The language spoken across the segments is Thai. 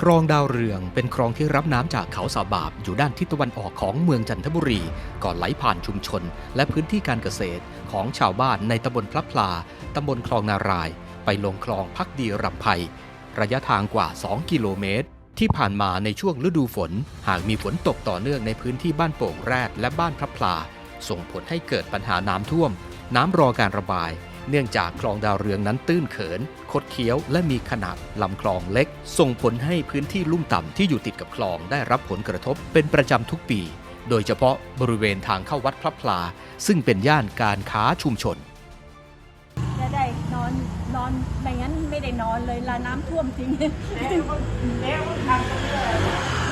คลองดาวเรืองเป็นคลองที่รับน้ำจากเขาสาบาบอยู่ด้านทิศตะวันออกของเมืองจันทบุรี ก่อนไหลผ่านชุมชน และพื้นที่การเกษตรของชาวบ้านในตำบลพลับพลาตำบลคลองนาราย ไปลงคลองพักดีรำไพระยะทางกว่า 2 กิโลเมตร ที่ผ่านมาในช่วงฤดูฝน หากมีฝนตกต่อเนื่องในพื้นที่บ้านโป่งแรดและบ้านพลับพลา ส่งผลให้เกิดปัญหาน้ำท่วม น้ำรอการระบาย เนื่องจากคลองดาวเรืองนั้นตื้นเขิน คดเคี้ยวและมีขนาดลำคลองเล็ก ส่งผลให้พื้นที่ลุ่มต่ำที่อยู่ติดกับคลองได้รับผลกระทบเป็นประจำทุกปี โดยเฉพาะบริเวณทางเข้าวัดพระพลา ซึ่งเป็นย่านการค้าชุมชนจะได้นอนนอนไม่งั้นไม่ได้นอนเลยลาน้ำท่วมจริง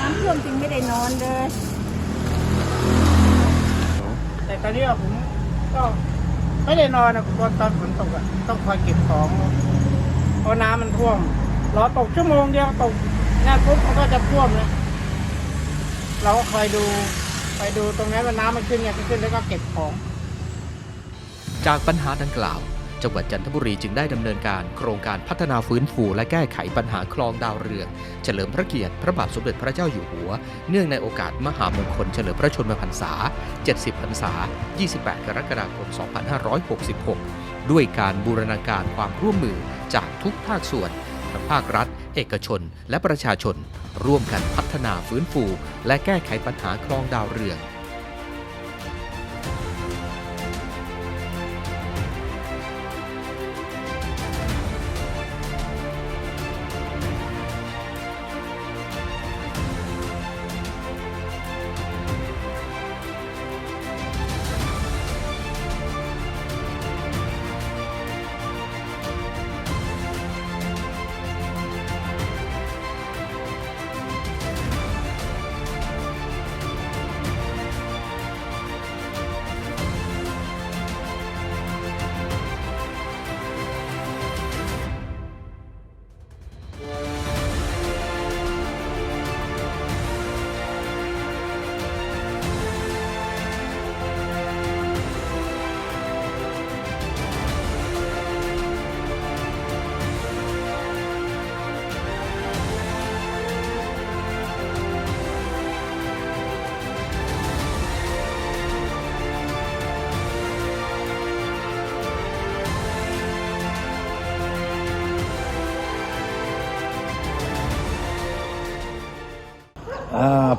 น้ำท่วมจริงไม่ได้นอนเลยแต่ตอนนี้อะผมก็ ไม่ได้นอนนะตอนตอนฝนตกอะต้องคอยเก็บของเพราะน้ำมันท่วมรอตกชั่วโมงเดียวตกงานปุ๊บมันก็จะท่วมเลยเราก็คอยดูไปดูตรงนั้นว่าน้ำมันขึ้นไงขึ้นแล้วก็เก็บของ จากปัญหาดังกล่าว จังหวัดจันทบุรีจึงได้ดำเนินการโครงการพัฒนาฟื้นฟูและแก้ไขปัญหาคลองดาวเรือง เฉลิมพระเกียรติพระบาทสมเด็จพระเจ้าอยู่หัว เนื่องในโอกาสมหามงคลเฉลิมพระชนมพรรษา 70 พรรษา 28 กรกฎาคม 2566 ด้วยการบูรณาการความร่วมมือจากทุกภาคส่วนทั้งภาครัฐ เอกชน และประชาชน ร่วมกันพัฒนาฟื้นฟู และแก้ไขปัญหาคลองดาวเรือง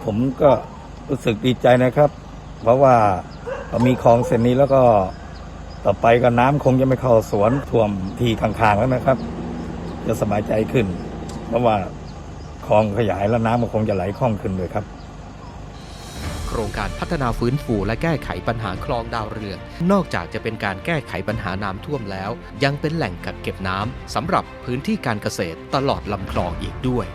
ผมก็รู้สึกดีใจนะครับ เพราะว่าพอมีคลองเส้นนี้แล้วก็ต่อไปก็น้ำคงจะไม่เข้าสวนท่วมทีข้างๆแล้วนะครับ จะสบายใจขึ้น เพราะว่าคลองขยายแล้วน้ำมันคงจะไหลคล่องขึ้นเลยครับ โครงการพัฒนาฟื้นฟูและแก้ไขปัญหาคลองดาวเรือง นอกจากจะเป็นการแก้ไขปัญหาน้ำท่วมแล้ว ยังเป็นแหล่งกักเก็บน้ำสำหรับพื้นที่การเกษตรตลอดลำคลองอีกด้วย